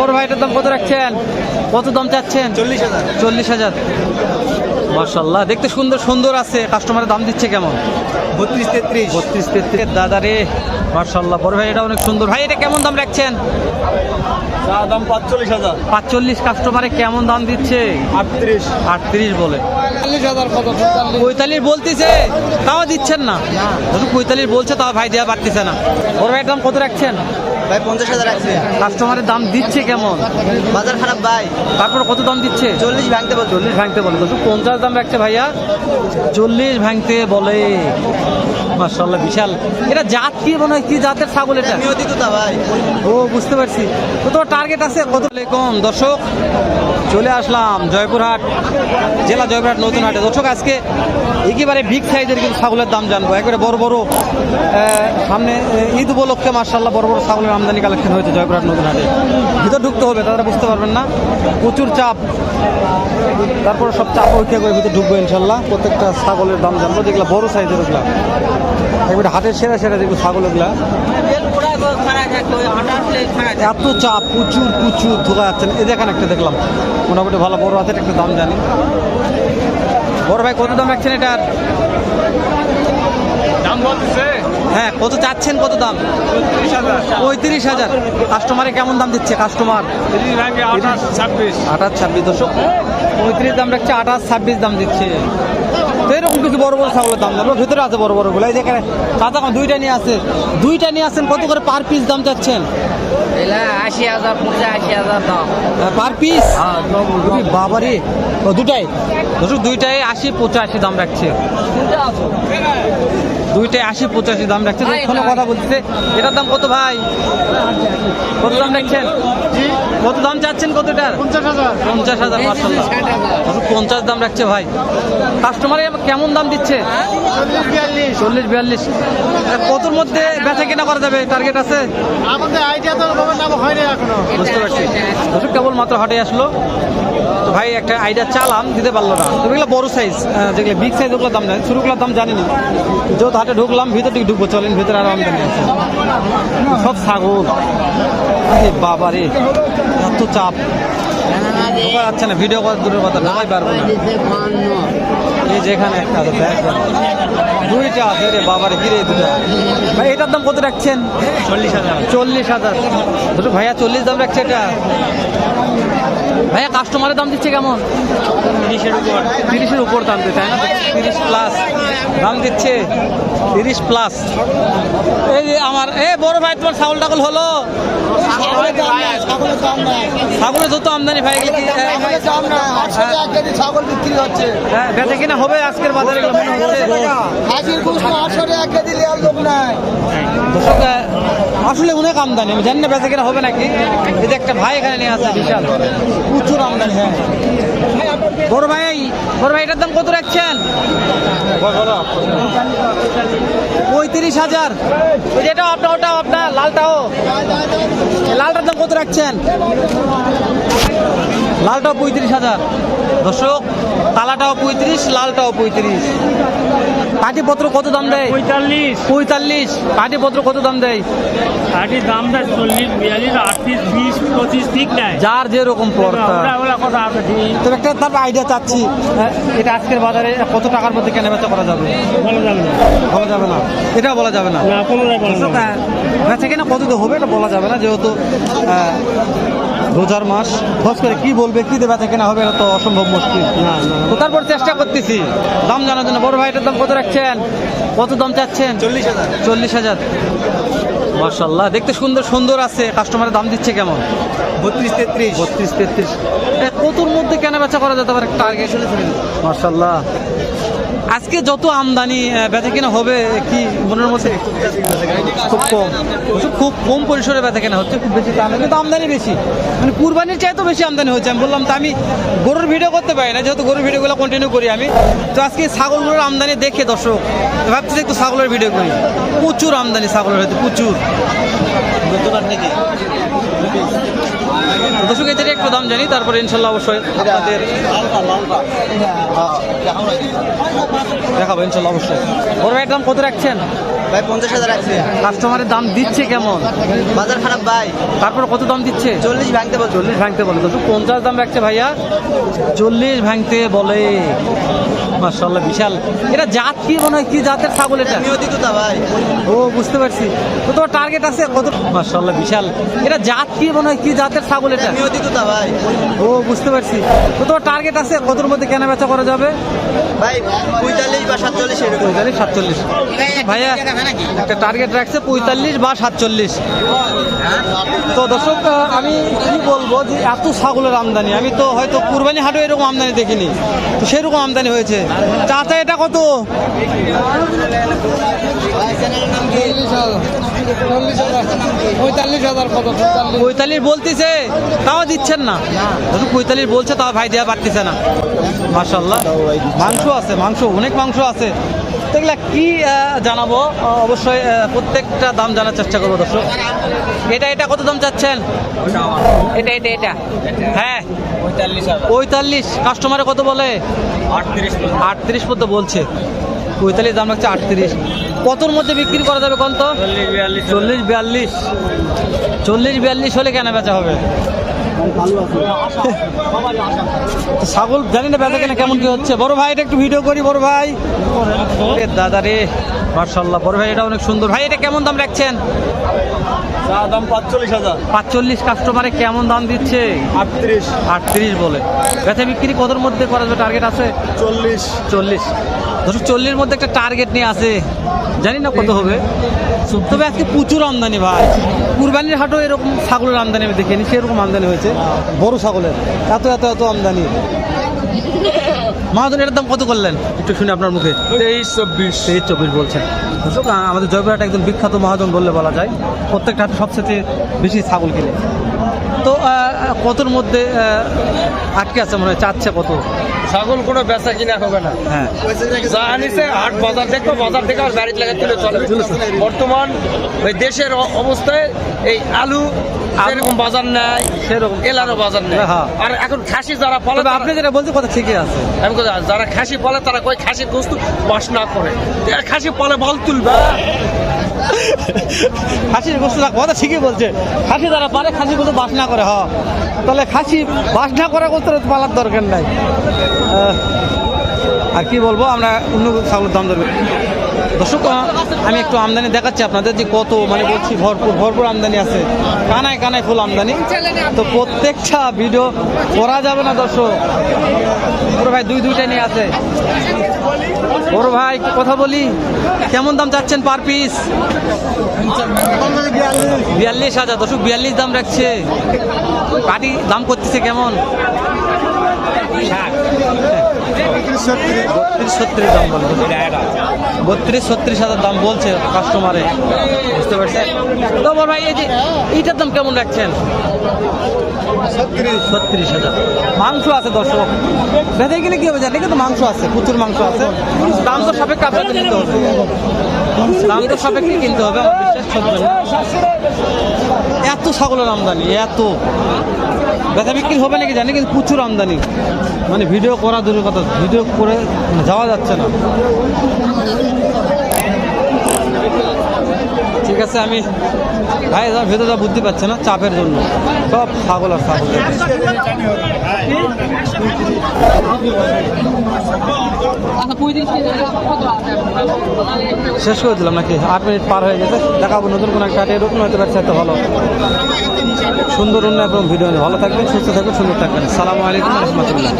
বড় ভাইটার দাম কত রাখছেন? কত দাম চাচ্ছেন? চল্লিশ হাজার। চল্লিশ হাজার। মার্শাল্লাহ দেখতে সুন্দর সুন্দর আছে। কাস্টমারের দাম দিচ্ছে কেমন? বত্রিশ তেত্রিশ। বত্রিশ তেত্রিশ দাদা রে। মার্শাল্লাহ বড় ভাই এটা অনেক সুন্দর। ভাই এটা কেমন দাম রাখছেন? দাম পাঁচচল্লিশ হাজার। পাঁচচল্লিশ কাস্টমারে কেমন দাম দিচ্ছে? আটত্রিশ। আটত্রিশ বলে। পঁয়তাল্লিশ বলতেছে তাও দিচ্ছেন না। পঁয়তাল্লিশ বলছে তাও ভাই দেওয়া পারতেছে না। বড় ভাইয়ের দাম কত রাখছেন? ভাই পঞ্চাশ হাজার আছে কাস্টমারের দাম দিচ্ছে কেমন? বাজার খারাপ ভাই। তারপর কত দাম দিচ্ছে? চল্লিশ ভাঙতে বলছো। চল্লিশ ভাঙতে বলে। তো পঞ্চাশ দাম রাখছে ভাইয়া। চল্লিশ ভাঙতে বলে। মার্শাল্লাহ বিশাল। এটা জাত কি মনে হয়? কি জাতের ছাগল এটা? ভাই। ও বুঝতে পারছি। তো তোমার টার্গেট আছে? কত কম দর্শক। চলে আসলাম জয়পুরহাট জেলা জয়পুরহাট নতুন হাটে। দর্শক আজকে একেবারে বিগ সাইজের কিন্তু ছাগলের দাম জানব। একবারে বড় বড় সামনে ঈদ উপলক্ষে মার্শাল্লাহ বড় বড় ছাগলের আমদানি কালেকশন হয়েছে জয়পুরহাট নতুন হাটে ভিতর ঢুকতে হবে, তারা বুঝতে পারবেন না। প্রচুর চাপ। তারপর সব চাপ পরীক্ষা করে ভিতরে ঢুকবো ইনশাল্লাহ। প্রত্যেকটা ছাগলের দাম জানব, যেগুলো বড় সাইজের ওগুলা। একবারে হাটের সেরা সেরা যেগুলো ছাগল ওগুলা। এত চাপ, প্রচুর প্রচুর ধোকা যাচ্ছে। না এই দেখেন একটা দেখলাম। মোটামুটি ভালো, বড় হাতের একটা দাম জানি। বড় ভাই, কত দাম রাখছেন এটার? দাম বলতেছে? হ্যাঁ কত চাচ্ছেন কত দাম? পঁয়ত্রিশ হাজার। কাস্টমারে কেমন দাম দিচ্ছে কাস্টমার? আঠাশ ছাব্বিশ। আঠাশ ছাব্বিশ দশক পঁয়ত্রিশ দাম রাখছে আঠাশ ছাব্বিশ দাম দিচ্ছে। এরকম কিছু বড় বড় ছাগলের দাম জানব ভিতরে আছে বড় বড়গুলো এই যেখানে এখন দুইটা নিয়ে আছে? দুইটা নিয়ে আসছেন কত করে পার পিস দাম চাচ্ছেন? আশি হাজার পঁচাশি হাজার দাম। পার পিস বাবারে। ও দুটাই? দর্শক দুইটাই আশি পঁচাশি দাম রাখছে। দুইটাই আশি পঁচাশি দাম রাখছে। কোনো কথা বলতেছে। এটার দাম কত ভাই? কত দাম রাখছেন? কত দাম চাচ্ছেন কতটার পঞ্চাশ হাজার। পঞ্চাশ হাজার মার্শাল্লাহ পঞ্চাশ দাম। রাখছে ভাই? কাস্টমারে কেমন দাম দিচ্ছে? চল্লিশ বিয়াল্লিশ। চল্লিশ বিয়াল্লিশ। কতর মধ্যে বেচা কেনা করা যাবে? টার্গেট আছে? আমাদের আইডিয়া তো খবর না হয়নি এখনও। বুঝতে পারছি। কেবল মাত্র হাটে আসলো। তো ভাই, একটা আইডিয়া চালাম, দিতে পারল না। তো এগুলো বড় সাইজ যেগুলো বিগ সাইজ ওগুলো দাম নেই। শুরুগুলোর দাম জানি না। যেহেতু হাটে ঢুকলাম, ভিতর দিকে ঢুকবো, চলেন, ভিতরে আরও আমদানি আছে। সব ছাগল। আরে বাবা রে, এত চাপ। ঢোকা না ভিডিও করার দূরের কথা, ঢোকাই পারব না। এই যেখানে একটা দুইটা আছে রে বাবারে কিরে দুটা ভাই এটার দাম কত রাখছেন? চল্লিশ হাজার। চল্লিশ হাজার। দুটো ভাইয়া চল্লিশ দাম রাখছে এটা? ভাইয়া কাস্টমারের দাম দিচ্ছে কেমন? তিরিশের উপর। তিরিশের উপর দাম দিচ্ছে তাই না? তিরিশ প্লাস দাম দিচ্ছে তিরিশ প্লাস এই যে আমার এ বড় ভাই তোমার ছাগল টাগল হলো? ছাগলের যত আমদানি ভাই কি ছাগল বিক্রি হচ্ছে। হ্যাঁ বেচা কিনা হবে আজকের বাজারে মনে হচ্ছে। আসলে অনেক আমদানি। আমি জানি না বেচা কিনা হবে নাকি। এই যে একটা ভাই এখানে নিয়ে আসছে, বিশাল প্রচুর আমদানি হ্যাঁ। বড় ভাই বড় ভাই, এটার দাম কত রাখছেন? পঁয়ত্রিশ হাজার। ওই আপনার ওটাও আপনার, লালটাও। লালটার দাম কত রাখছেন? লালটাও পঁয়ত্রিশ হাজার। দর্শক কালাটাও পঁয়ত্রিশ লালটাও পঁয়ত্রিশ। পাটিপত্র কত দাম দেয়? পঁয়তাল্লিশ। পঁয়তাল্লিশ। পাটিপত্র কত দাম দেয়? আটির দাম দেয় চল্লিশ বিয়াল্লিশ আটত্রিশ বিশ পঁচিশ ঠিক নেয় যার যেরকম কথা আছে তো একটা তার আইডিয়া চাচ্ছি। আহ, এটা আজকের বাজারে কত টাকার মধ্যে কেনা বেচা করা যাবে? বলা যাবে না। বলা যাবে না। এটাও বলা যাবে না। না কোনোটাই বলা যাবে না। বেচা কেনা কত তো হবে এটা বলা যাবে না যেহেতু রোজার মাস। খোঁজ করে কি বলবে? কি ব্যথা বেচা কেনা হবে এটা তো অসম্ভব মুশকিল। তো তারপর চেষ্টা করতেছি। দাম জানার জন্য। বড় ভাইটার দাম কত রাখছেন? কত দাম চাচ্ছেন? চল্লিশ হাজার। চল্লিশ হাজার। মার্শাল্লাহ দেখতে সুন্দর সুন্দর আছে। কাস্টমারের দাম দিচ্ছে কেমন? বত্রিশ তেত্রিশ। বত্রিশ তেত্রিশ। কতর মধ্যে কেনা বেচা করা যেতে পারে? টার্গেট মার্শাল্লাহ আজকে যত আমদানি বেচা কেনা হবে, কি মনের মধ্যে? খুব কম। খুব কম পরিসরে বেচা কেনা হচ্ছে, খুব বেশি দাম। কিন্তু আমদানি বেশি। মানে কুরবানির চাই তো বেশি আমদানি হচ্ছে আমি বললাম তো, আমি গরুর ভিডিও করতে পারি না, যেহেতু গরুর ভিডিওগুলো কন্টিনিউ করি আমি। তো আজকে ছাগলগুলোর আমদানি দেখে, দর্শক ভাবছি একটু ছাগলের ভিডিও করি। প্রচুর আমদানি ছাগলের হয়তো প্রচুর। দর্শক দর্শক এদের একটু দাম জানি তারপরে ইনশাল্লাহ অবশ্যই আপনাদের দেখাবো ইনশাল্লাহ অবশ্যই। বড় ভাইয়ের দাম কত রাখছেন? ভাই পঞ্চাশ হাজার আছে কাস্টমারের দাম দিচ্ছে কেমন? বাজার খারাপ ভাই। তারপর কত দাম দিচ্ছে? চল্লিশ ভাঙতে বলছো চল্লিশ। ভাঙতে বলে। তো পঞ্চাশ দাম রাখছে ভাইয়া। চল্লিশ ভাঙতে বলে। মার্শাল্লাহ বিশাল। এটা জাত কি মনে হয়? কি জাতের ছাগল এটা? ভাই। ও বুঝতে পারছি। তো তোমার টার্গেট আছে? কত মার্শাল্লাহ বিশাল। এটা জাত কি মনে হয়? কি জাতের ছাগল এটা? ভাই। ও বুঝতে পারছি। তো তোমার টার্গেট আছে? কতর মধ্যে কেনা বেচা করা যাবে? একটা টার্গেট রাখছে পঁয়তাল্লিশ বা সাতচল্লিশ। তো দর্শক আমি কি বলব যে এত ছাগলের আমদানি। আমি তো হয়তো কুরবানি হাটে এরকম আমদানি দেখিনি। তো সেরকম আমদানি হয়েছে। চাচা, এটা কত? পঁয়তাল্লিশ বলতেছে, তাও দিচ্ছেন না। পঁয়তাল্লিশ বলছে, তাও ভাই দেওয়া পারতেছে না। মার্শাল্লাহ মাংস আছে মাংস অনেক মাংস আছে। তো এগুলা কি জানাব? অবশ্যই প্রত্যেকটা দাম জানার চেষ্টা করব দর্শক। এটা এটা কত দাম চাচ্ছেন? এটা এটা এটা। হ্যাঁ। পঁয়তাল্লিশ কাস্টমারে কত বলে? আটত্রিশ পর্যন্ত বলছে। পঁয়তাল্লিশ দাম রাখছে আটত্রিশ। কতর মধ্যে বিক্রি করা যাবে কত চল্লিশ বিয়াল্লিশ। চল্লিশ বিয়াল্লিশ হলে কেনা বেচা হবে? ছাগল জানি না বেচা কেনা কেমন কি হচ্ছে। বড় ভাই এটা একটু ভিডিও করি বড় ভাই। দাদা রে মার্শাল্লাহ বড় ভাই এটা অনেক সুন্দর। ভাই এটা কেমন দাম রাখছেন? দাম পাঁচচল্লিশ হাজার। পাঁচচল্লিশ কাস্টমারে কেমন দাম দিচ্ছে? আটত্রিশ। আটত্রিশ বলে। বেচা বিক্রি কতর মধ্যে করা যাবে? টার্গেট আছে? চল্লিশ। চল্লিশ। ধরো চল্লিশ মধ্যে একটা টার্গেট নিয়ে আছে। জানি না কত হবে। তবে আজকে প্রচুর আমদানি ভাই। কুরবানির হাটও এরকম ছাগলের আমদানি আমি দেখিনি সেরকম আমদানি হয়েছে। বড় ছাগলের। এত এত এত আমদানি। মহাজন এটার দাম কত করলেন? একটু শুনে আপনার মুখে। তেইশ চব্বিশ। তেইশ চব্বিশ বলছেন। আমাদের জয়পুরহাট একজন বিখ্যাত মহাজন বললে বলা যায় প্রত্যেকটা হাটে সবচেয়ে বেশি ছাগল কিনে। তো কতর মধ্যে আটকে আছে মনে হয়? চাচ্ছে কত? ছাগল কোনো বেচা কিনা হবে না। হ্যাঁ। যা আনিছে হাট বাজার দেখব বাজার থেকে আর বাড়িতে লাগা তুলে চলে। বর্তমান ওই দেশের অবস্থায় এই আলু এরকম বাজার নাই সেরকম। এলারও বাজার নেই। হ্যাঁ। আর এখন খাসি যারা পালে আপনি যেটা বলছেন কথা ঠিকই আছে। আমি যারা খাসি পালে তারা কই খাসির বস্তু বাস না করে। খাসি পালে বল তুলবে। খাসির গোস্ত কথা ঠিকই বলছে। খাসি তারা পারে, খাসি গোস্ত বাস না করে, হ। তাহলে খাসি বাস না করা গোস্ত পালার দরকার নাই। আর কি বলব, আমরা অন্য ছাগলের দাম ধরবে। দর্শক, আমি একটু আমদানি দেখাচ্ছি আপনাদের যে কত মানে বলছি ভরপুর ভরপুর আমদানি আছে। কানায় কানায় ফুল আমদানি। তো প্রত্যেকটা ভিডিও করা যাবে না দর্শক। বড় ভাই, দুই দুইটা নিয়ে আছে। বড় ভাই কথা বলি। কেমন দাম চাচ্ছেন পার পিস? বিয়াল্লিশ হাজার দশক বিয়াল্লিশ দাম রাখছে। কাটি দাম করতেছে কেমন? বত্রিশ ছত্রিশ দাম বলে বত্রিশ ছত্রিশ হাজার দাম বলছে কাস্টমারে বুঝতে পারছেন? তো ভাই, এই যে এইটার দাম কেমন রাখছেন? ছত্রিশ হাজার। মাংস আছে দর্শক। বেঁধে গেলে কি হবে জানি কিন্তু মাংস আছে, প্রচুর মাংস আছে। দাম তো সাপেক্ষে আপনাদের নিতে হবে। দাম তো সাপেক্ষে কিনতে হবে, আমার বিশ্বাস। এত ছাগলের আমদানি, এত। ব্যথা বিক্রি হবে নাকি জানি, কিন্তু প্রচুর আমদানি। মানে ভিডিও করা দূরের কথা, ভিডিও করে যাওয়া যাচ্ছে না। ঠিক আছে, আমি ভাই ভেতরটা বুদ্ধি পাচ্ছে না, চাপের জন্য। সব ছাগল আর ছাগল। শেষ করে দিলাম নাকি? আট মিনিট পার হয়ে গেছে। দেখাবো নতুন কোনো একটা এরকম হতে পারছে এত ভালো। সুন্দর অন্য এবং ভিডিও ভালো থাকবেন, সুস্থ থাকবেন সুন্দর থাকবেন। সালামু আলাইকুম রহমতুল্লাহ।